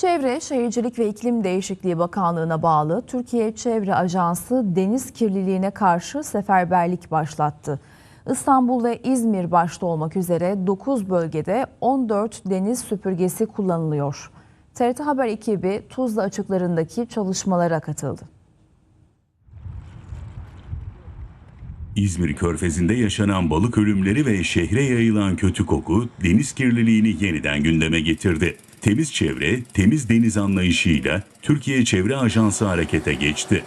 Çevre, Şehircilik ve İklim Değişikliği Bakanlığı'na bağlı Türkiye Çevre Ajansı deniz kirliliğine karşı seferberlik başlattı. İstanbul ve İzmir başta olmak üzere 9 bölgede 14 deniz süpürgesi kullanılıyor. TRT Haber ekibi Tuzla açıklarındaki çalışmalara katıldı. İzmir Körfezi'nde yaşanan balık ölümleri ve şehre yayılan kötü koku deniz kirliliğini yeniden gündeme getirdi. Temiz çevre, temiz deniz anlayışıyla Türkiye Çevre Ajansı harekete geçti.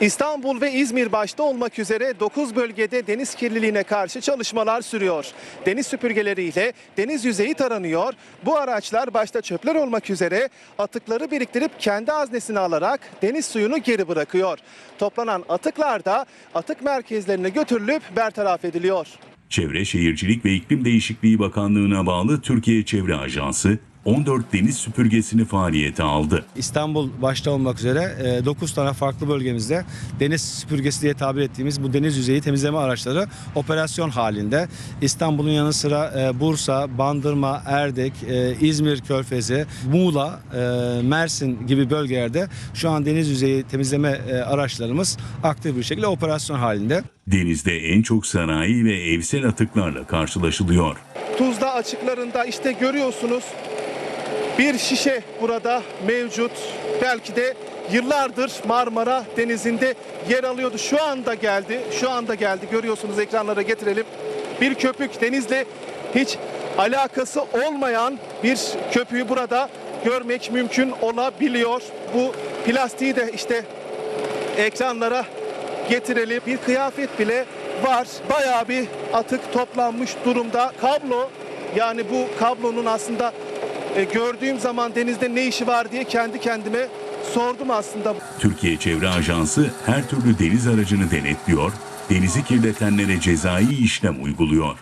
İstanbul ve İzmir başta olmak üzere 9 bölgede deniz kirliliğine karşı çalışmalar sürüyor. Deniz süpürgeleriyle deniz yüzeyi taranıyor. Bu araçlar başta çöpler olmak üzere atıkları biriktirip kendi haznesine alarak deniz suyunu geri bırakıyor. Toplanan atıklar da atık merkezlerine götürülüp bertaraf ediliyor. Çevre, Şehircilik ve İklim Değişikliği Bakanlığı'na bağlı Türkiye Çevre Ajansı 14 deniz süpürgesini faaliyete aldı. İstanbul başta olmak üzere 9 tane farklı bölgemizde deniz süpürgesi diye tabir ettiğimiz bu deniz yüzeyi temizleme araçları operasyon halinde. İstanbul'un yanı sıra e, Bursa, Bandırma, Erdek, e, İzmir Körfezi, Muğla, e, Mersin gibi bölgelerde şu an deniz yüzeyi temizleme e, araçlarımız aktif bir şekilde operasyon halinde. Denizde en çok sanayi ve evsel atıklarla karşılaşılıyor. Tuzla açıklarında işte görüyorsunuz bir şişe burada mevcut. Belki de yıllardır Marmara Denizi'nde yer alıyordu. Şu anda geldi. Şu anda geldi. Görüyorsunuz ekranlara getirelim. Bir köpük denizle hiç alakası olmayan bir köpüğü burada görmek mümkün olabiliyor. Bu plastiği de işte ekranlara getirelim. Bir kıyafet bile var. Bayağı bir atık toplanmış durumda. Kablo yani bu kablonun aslında e, gördüğüm zaman denizde ne işi var diye kendi kendime sordum aslında. Türkiye Çevre Ajansı her türlü deniz aracını denetliyor, denizi kirletenlere cezai işlem uyguluyor.